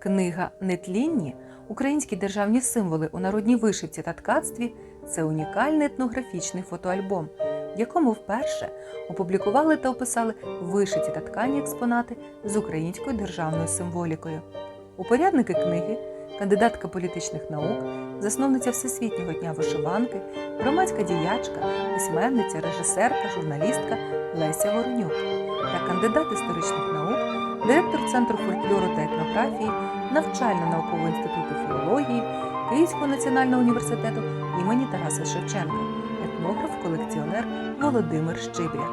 Книга Нетлінні Українські державні символи у народній вишивці та ткацтві це унікальний етнографічний фотоальбом, в якому вперше опублікували та описали вишиті та ткані експонати з українською державною символікою. Упорядники книги, кандидатка політичних наук, засновниця Всесвітнього дня вишиванки, громадська діячка, письменниця, режисерка, журналістка Леся Воронюк та кандидат історичних наук, директор Центру фольклору та етнографії Навчально-наукового інституту філології Київського національного університету імені Тараса Шевченка, етнограф-колекціонер Володимир Щибря.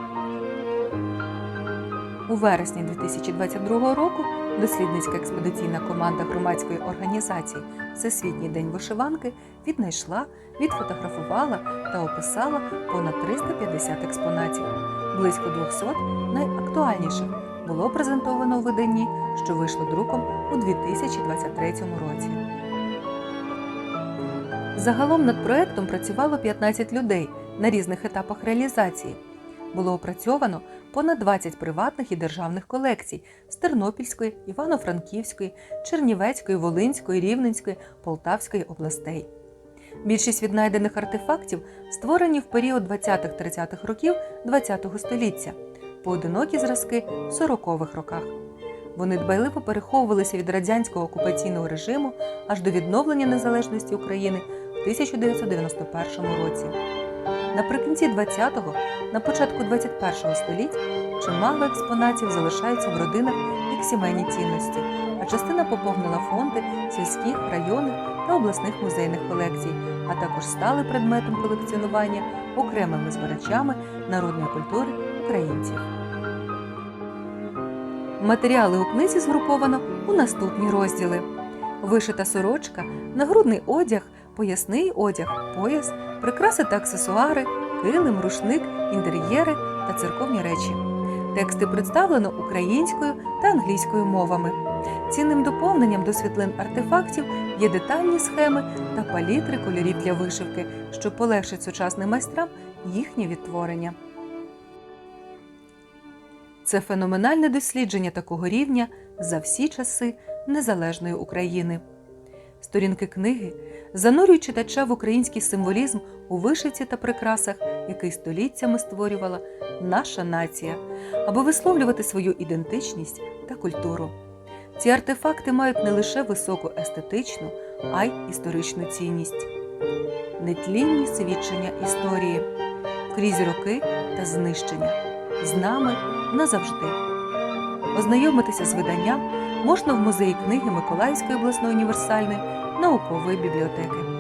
У вересні 2022 року дослідницька експедиційна команда громадської організації Всесвітній день вишиванки віднайшла, відфотографувала та описала понад 350 експонатів. Близько 200 найактуальніших було презентовано у виданні, що вийшло друком у 2023 році. Загалом над проектом працювало 15 людей на різних етапах реалізації. Було опрацьовано понад 20 приватних і державних колекцій з Тернопільської, Івано-Франківської, Чернівецької, Волинської, Рівненської, Полтавської областей. Більшість віднайдених артефактів створені в період 20-30-х років ХХ століття, поодинокі зразки в 40-х роках. Вони дбайливо переховувалися від радянського окупаційного режиму аж до відновлення незалежності України в 1991 році. Наприкінці 20-го, на початку 21-го століть чимало експонатів залишаються в родинах як сімейні цінності, а частина поповнила фонди сільських, районних та обласних музейних колекцій, а також стали предметом колекціонування окремими збирачами народної культури українців. Матеріали у книзі згруповано у наступні розділи: вишита сорочка, нагрудний одяг, поясний одяг, пояс, прикраси та аксесуари, килим, рушник, інтер'єри та церковні речі. Тексти представлено українською та англійською мовами. Цінним доповненням до світлин артефактів є детальні схеми та палітри кольорів для вишивки, що полегшать сучасним майстрам їхнє відтворення. Це феноменальне дослідження такого рівня за всі часи незалежної України. Сторінки книги занурюють читача в український символізм у вишивці та прикрасах, який століттями створювала наша нація, аби висловлювати свою ідентичність та культуру. Ці артефакти мають не лише високу естетичну, а й історичну цінність, нетлінні свідчення історії, крізь роки та знищення, з нами назавжди. Ознайомитися з виданням можна в музеї книги Миколаївської обласної універсальної наукової бібліотеки.